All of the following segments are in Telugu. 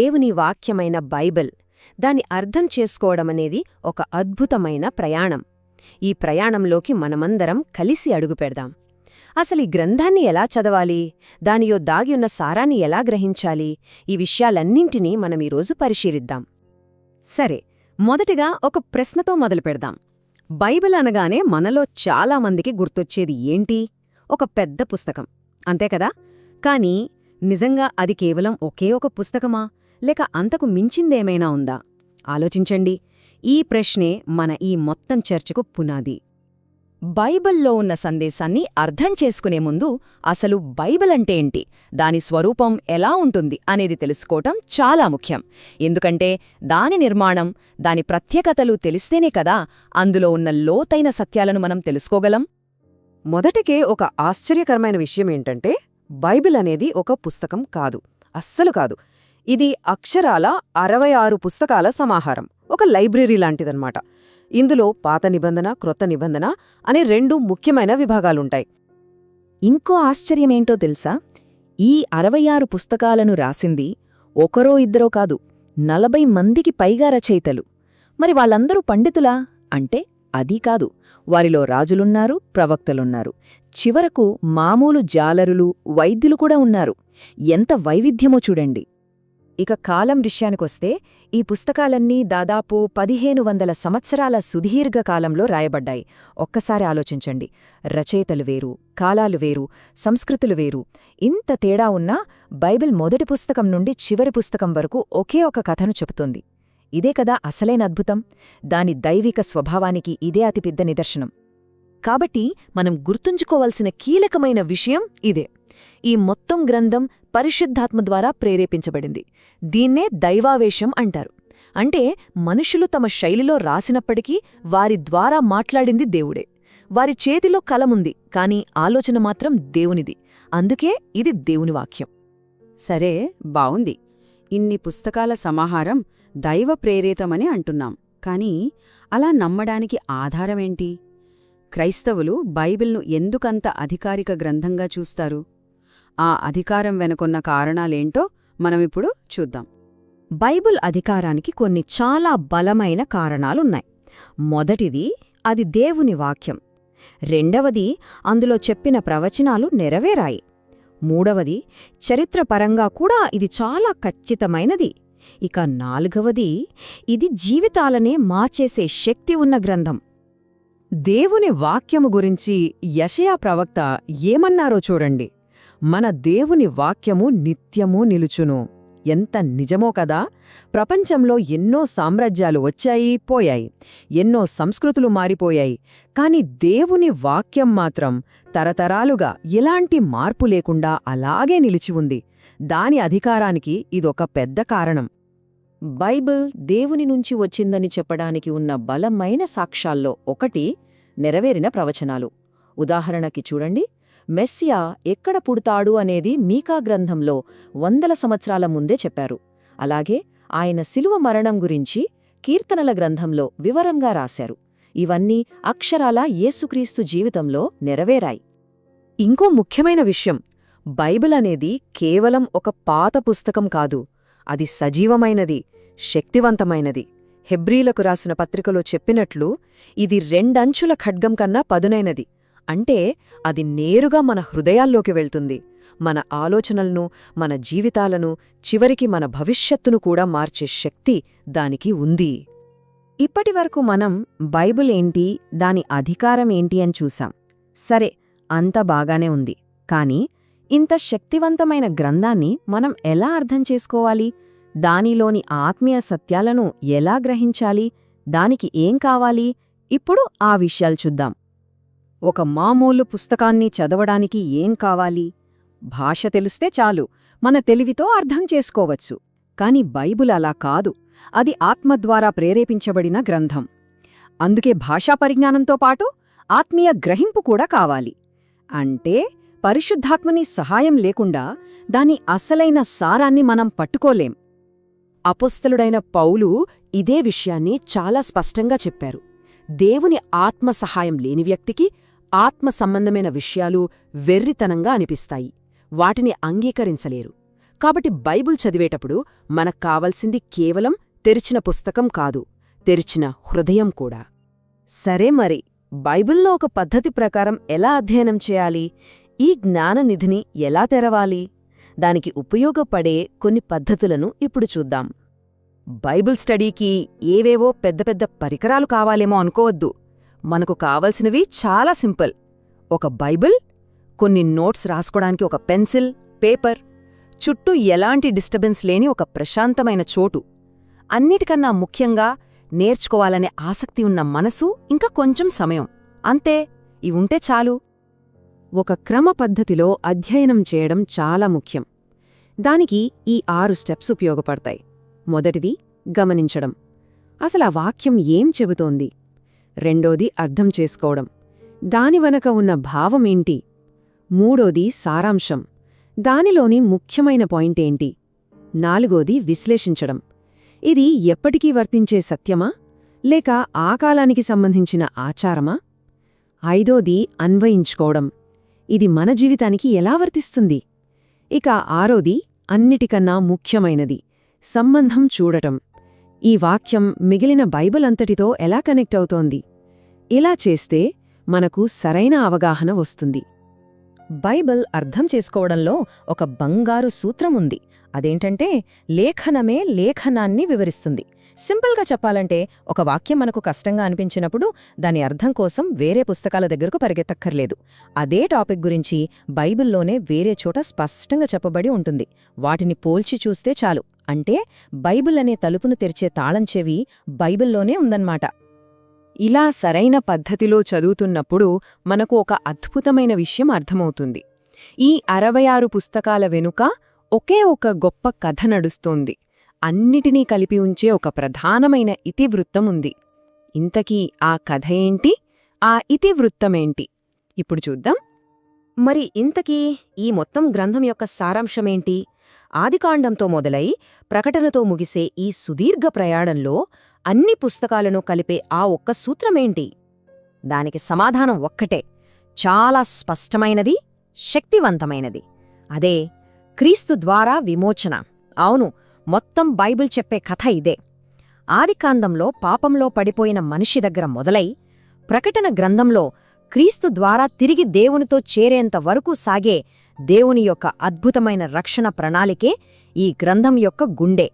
దేవుని వాక్యమైన బైబిల్ దాని అర్థం చేసుకోవడమనేది ఒక అద్భుతమైన ప్రయాణం. ఈ ప్రయాణంలోకి మనమందరం కలిసి అడుగుపెడదాం అసలు ఈ గ్రంథాన్ని ఎలా చదవాలి? దానియో దాగియున్న సారాన్ని ఎలా గ్రహించాలి? ఈ విషయాలన్నింటినీ మనం ఈరోజు పరిశీలిద్దాం. సరే మొదటిగా ఒక ప్రశ్నతో మొదలుపెడదాం బైబిల్ అనగానే మనలో చాలామందికి గుర్తొచ్చేది ఏంటి? ఒక పెద్ద పుస్తకం. అంతే కదా? కానీ నిజంగా అది కేవలం ఒకే ఒక పుస్తకమా? లేక అంతకు మించిందేమైనా ఉందా? ఆలోచించండి. ఈ ప్రశ్నే మన ఈ మొత్తం చర్చకు పునాది. బైబిల్లో ఉన్న సందేశాన్ని అర్థం చేసుకునే ముందు అసలు బైబిల్ అంటే ఏంటి? దాని స్వరూపం ఎలా ఉంటుంది అనేది తెలుసుకోవటం చాలా ముఖ్యం. ఎందుకంటే దాని నిర్మాణం దాని ప్రత్యేకతలు తెలిస్తేనే కదా అందులో ఉన్న లోతైన సత్యాలను మనం తెలుసుకోగలం? మొదటికే ఒక ఆశ్చర్యకరమైన విషయం ఏంటంటే బైబిల్ అనేది ఒక పుస్తకం కాదు. అస్సలు కాదు. ఇది అక్షరాల అరవై ఆరు పుస్తకాల సమాహారం. ఒక లైబ్రరీ లాంటిదన్నమాట. ఇందులో పాత నిబంధన క్రొత్త నిబంధన అనే రెండు ముఖ్యమైన విభాగాలుంటాయి. ఇంకో ఆశ్చర్యమేంటో తెలుసా? ఈ అరవై ఆరు పుస్తకాలను రాసింది ఒకరో ఇద్దరో కాదు నలభై మందికి పైగా రచయితలు. మరి వాళ్ళందరూ పండితులా? అంటే అదీ కాదు. వారిలో రాజులున్నారు ప్రవక్తలున్నారు. చివరకు మామూలు జాలరులు వైద్యులు కూడా ఉన్నారు. ఎంత వైవిధ్యమో చూడండి. ఇక కాలం విషయానికొస్తే ఈ పుస్తకాలన్నీ దాదాపు పదిహేను వందల సంవత్సరాల సుదీర్ఘ కాలంలో రాయబడ్డాయి. ఒక్కసారి ఆలోచించండి. రచయితలు వేరు కాలాలు వేరు సంస్కృతులు వేరు. ఇంత తేడా ఉన్నా బైబిల్ మొదటి పుస్తకం నుండి చివరి పుస్తకం వరకు ఒకే ఒక కథను చెబుతోంది. ఇదే కదా అసలైన అద్భుతం? దాని దైవిక స్వభావానికి ఇదే అతిపెద్ద నిదర్శనం. కాబట్టి మనం గుర్తుంచుకోవలసిన కీలకమైన విషయం ఇదే. ఈ మొత్తం గ్రంథం పరిశుద్ధాత్మ ద్వారా ప్రేరేపించబడింది. దీన్నే దైవావేశం అంటారు. అంటే మనుషులు తమ శైలిలో రాసినప్పటికీ వారి ద్వారా మాట్లాడింది దేవుడే. వారి చేతిలో కలముంది కాని ఆలోచన మాత్రం దేవునిది. అందుకే ఇది దేవుని వాక్యం. సరే బావుంది. ఇన్ని పుస్తకాల సమాహారం దైవ ప్రేరేతమని అంటున్నాం. కానీ అలా నమ్మడానికి ఆధారమేంటి? క్రైస్తవులు బైబిల్ను ఎందుకంత అధికారిక గ్రంథంగా చూస్తారు? ఆ అధికారం వెనుకొన్న కారణాలేంటో మనమిప్పుడు చూద్దాం. బైబుల్ అధికారానికి కొన్ని చాలా బలమైన కారణాలున్నాయి. మొదటిది అది దేవుని వాక్యం. రెండవది అందులో చెప్పిన ప్రవచనాలు నెరవేరాయి. మూడవది చరిత్రపరంగా కూడా ఇది చాలా ఖచ్చితమైనది. ఇక నాలుగవది ఇది జీవితాలనే మార్చేసే శక్తి ఉన్న గ్రంథం. దేవుని వాక్యము గురించి యషయా ప్రవక్త ఏమన్నారో చూడండి. మన దేవుని వాక్యము నిత్యమూ నిలుచును. ఎంత నిజమో కదా? ప్రపంచంలో ఎన్నో సామ్రాజ్యాలు వచ్చాయి పోయాయి. ఎన్నో సంస్కృతులు మారిపోయాయి. కాని దేవుని వాక్యం మాత్రం తరతరాలుగా ఎలాంటి మార్పు లేకుండా అలాగే నిలిచి ఉంది. దాని అధికారానికి ఇదొక పెద్ద కారణం. బైబిల్ దేవుని నుంచి వచ్చిందని చెప్పడానికి ఉన్న బలమైన సాక్ష్యాల్లో ఒకటి నెరవేరిన ప్రవచనాలు. ఉదాహరణకి చూడండి. మెస్సియా ఎక్కడ పుడతాడు అనేది మీకా గ్రంథంలో వందల సంవత్సరాల ముందే చెప్పారు. అలాగే ఆయన శిలువ మరణం గురించి కీర్తనల గ్రంథంలో వివరంగా రాశారు. ఇవన్నీ అక్షరాలా యేసుక్రీస్తు జీవితంలో నెరవేరాయి. ఇంకో ముఖ్యమైన విషయం బైబిల్ అనేది కేవలం ఒక పాత పుస్తకం కాదు అది సజీవమైనది శక్తివంతమైనది. హెబ్రీలకు రాసిన పత్రికలో చెప్పినట్లు ఇది రెండంచుల ఖడ్గం కన్నా పదునైనది. అంటే అది నేరుగా మన హృదయాల్లోకి వెళ్తుంది. మన ఆలోచనలను మన జీవితాలను చివరికి మన భవిష్యత్తును కూడా మార్చే శక్తి దానికి ఉంది. ఇప్పటివరకు మనం బైబుల్ ఏంటి దాని అధికారం ఏంటి అని చూసాం. సరే అంత బాగానే ఉంది. కాని ఇంత శక్తివంతమైన గ్రంథాన్ని మనం ఎలా అర్థం చేసుకోవాలి? దానిలోని ఆత్మీయ సత్యాలను ఎలా గ్రహించాలి? దానికి ఏం కావాలి? ఇప్పుడు ఆ విషయాలు చూద్దాం. ఒక మామూలు పుస్తకాన్ని చదవడానికి ఏం కావాలి? భాష తెలిస్తే చాలు మన తెలివితో అర్థం చేసుకోవచ్చు. కాని బైబుల్ అలా కాదు. అది ఆత్మ ద్వారా ప్రేరేపించబడిన గ్రంథం. అందుకే భాషా పరిజ్ఞానంతో పాటు ఆత్మీయ గ్రహింపు కూడా కావాలి. అంటే పరిశుద్ధాత్మని సహాయం లేకుండా దాని అసలైన సారాన్ని మనం పట్టుకోలేం. అపుస్తలుడైన పౌలు ఇదే విషయాన్ని చాలా స్పష్టంగా చెప్పారు. దేవుని ఆత్మ సహాయం లేని వ్యక్తికి ఆత్మ సంబంధమైన విషయాలు వెర్రితనంగా అనిపిస్తాయి. వాటిని అంగీకరించలేరు. కాబట్టి బైబుల్ చదివేటప్పుడు మనకు కావలసింది కేవలం తెరిచిన పుస్తకం కాదు తెరిచిన హృదయం కూడా. సరే మరి బైబిల్లో ఒక పద్ధతి ప్రకారం ఎలా అధ్యయనం చేయాలి? ఈ జ్ఞాననిధిని ఎలా తెరవాలి? దానికి ఉపయోగపడే కొన్ని పద్ధతులను ఇప్పుడు చూద్దాం. బైబిల్ స్టడీకి ఏవేవో పెద్ద పెద్ద పరికరాలు కావాలేమో అనుకోవద్దు. మనకు కావలసినవి చాలా సింపుల్. ఒక బైబిల్ కొన్ని నోట్స్ రాసుకోడానికి ఒక పెన్సిల్ పేపర్ చుట్టూ ఎలాంటి డిస్టర్బెన్స్ లేని ఒక ప్రశాంతమైన చోటు. అన్నిటికన్నా ముఖ్యంగా నేర్చుకోవాలనే ఆసక్తి ఉన్న మనసు ఇంకా కొంచెం సమయం. అంతే ఇవుంటే చాలు. ఒక క్రమ పద్ధతిలో అధ్యయనం చేయడం చాలా ముఖ్యం. దానికి ఈ ఆరు స్టెప్స్ ఉపయోగపడతాయి. మొదటిది గమనించడం. అసలు ఆ వాక్యం ఏం చెబుతోంది? రెండోది అర్థం చేసుకోవడం. దాని వెనక ఉన్న భావమేంటి మూడోది సారాంశం. దానిలోని ముఖ్యమైన పాయింటేంటి నాలుగోది విశ్లేషించడం. ఇది ఎప్పటికీ వర్తించే సత్యమా? లేక ఆ కాలానికి సంబంధించిన ఆచారమా? ఐదోది అన్వయించుకోవడం. ఇది మన జీవితానికి ఎలా వర్తిస్తుంది? ఇక ఆరోది అన్నిటికన్నా ముఖ్యమైనది. సంబంధం చూడటం. ఈ వాక్యం మిగిలిన బైబిల్ అంతటితో ఎలా కనెక్ట్ అవుతోంది? ఇలా చేస్తే మనకు సరైన అవగాహన వస్తుంది. బైబిల్ అర్థం చేసుకోవడంలో ఒక బంగారు సూత్రం ఉంది. అదేంటంటే లేఖనమే లేఖనాన్ని వివరిస్తుంది. సింపుల్గా చెప్పాలంటే ఒక వాక్యం మనకు కష్టంగా అనిపించినప్పుడు దాని అర్థం కోసం వేరే పుస్తకాల దగ్గరకు పరిగెత్తక్కర్లేదు. అదే టాపిక్ గురించి బైబిల్లోనే వేరే చోట స్పష్టంగా చెప్పబడి ఉంటుంది. వాటిని పోల్చి చూస్తే చాలు. అంటే బైబిల్ అనే తలుపును తెరిచే తాళంచెవి బైబిల్లోనే ఉందన్నమాట. ఇలా సరైన పద్ధతిలో చదువుతున్నప్పుడు మనకు ఒక అద్భుతమైన విషయం అర్థమవుతుంది. ఈ అరవై ఆరు పుస్తకాల వెనుక ఒకే ఒక గొప్ప కథ నడుస్తోంది. అన్నిటినీ కలిపి ఉంచే ఒక ప్రధానమైన ఇతివృత్తం ఉంది. ఇంతకీ ఆ కథ ఏంటి? ఆ ఇతివృత్తమేంటి? ఇప్పుడు చూద్దాం. మరి ఇంతకీ ఈ మొత్తం గ్రంథం యొక్క సారాంశమేంటి? ఆదికాండంతో మొదలై ప్రకటనతో ముగిసే ఈ సుదీర్ఘ ప్రయాణంలో అన్ని పుస్తకాలను కలిపే ఆ ఒక్క సూత్రమేంటి? దానికి సమాధానం ఒక్కటే. చాలా స్పష్టమైనది శక్తివంతమైనది. అదే క్రీస్తు ద్వారా విమోచన. అవును మొత్తం బైబిల్ చెప్పే కథ ఇదే. ఆదికాందంలో పాపంలో పడిపోయిన మనిషి దగ్గర మొదలై ప్రకటన గ్రంథంలో క్రీస్తు ద్వారా తిరిగి దేవునితో చేరేంత వరకు సాగే దేవుని యొక్క అద్భుతమైన రక్షణ ప్రణాళికే ఈ గ్రంథం యొక్క గుండె.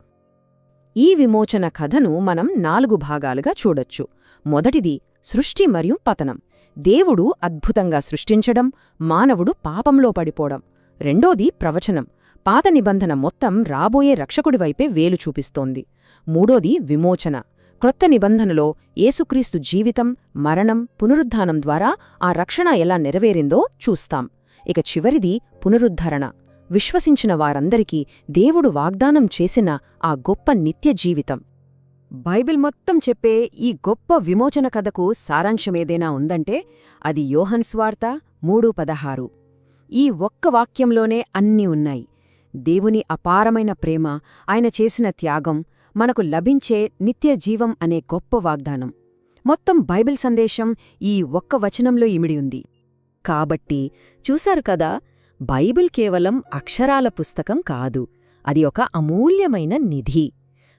ఈ విమోచన కథను మనం నాలుగు భాగాలుగా చూడొచ్చు. మొదటిది సృష్టి మరియు పతనం. దేవుడు అద్భుతంగా సృష్టించడం మానవుడు పాపంలో పడిపోవడం. రెండోది ప్రవచనం. పాత నిబంధన మొత్తం రాబోయే రక్షకుడివైపే వేలు చూపిస్తోంది. మూడోది విమోచన. క్రొత్త నిబంధనలో యేసుక్రీస్తు జీవితం మరణం పునరుద్ధానం ద్వారా ఆ రక్షణ ఎలా నెరవేరిందో చూస్తాం. ఇక చివరిది పునరుద్ధరణ. విశ్వసించిన వారందరికీ దేవుడు వాగ్దానం చేసిన ఆ గొప్ప నిత్య జీవితం. బైబిల్ మొత్తం చెప్పే ఈ గొప్ప విమోచన కథకు సారాంశమేదైనా ఉందంటే అది యోహన్ స్వార్త మూడు పదహారు. ఈ ఒక్క వాక్యంలోనే అన్నీ ఉన్నాయి. దేవుని అపారమైన ప్రేమ ఆయన చేసిన త్యాగం మనకు లభించే నిత్య జీవం అనే గొప్ప వాగ్దానం. మొత్తం బైబిల్ సందేశం ఈ ఒక్క వచనంలో ఇమిడి ఉంది. కాబట్టి చూశారు కదా బైబిల్ కేవలం అక్షరాల పుస్తకం కాదు అది ఒక అమూల్యమైన నిధి.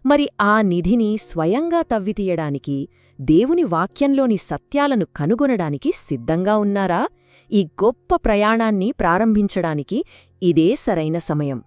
మరి ఆ నిధిని స్వయంగా తవ్వితీయడానికి దేవుని వాక్యంలోని సత్యాలను కనుగొనడానికి సిద్ధంగా ఉన్నారా? ఈ గొప్ప ప్రయాణాన్ని ప్రారంభించడానికి ఇదే సరైన సమయం.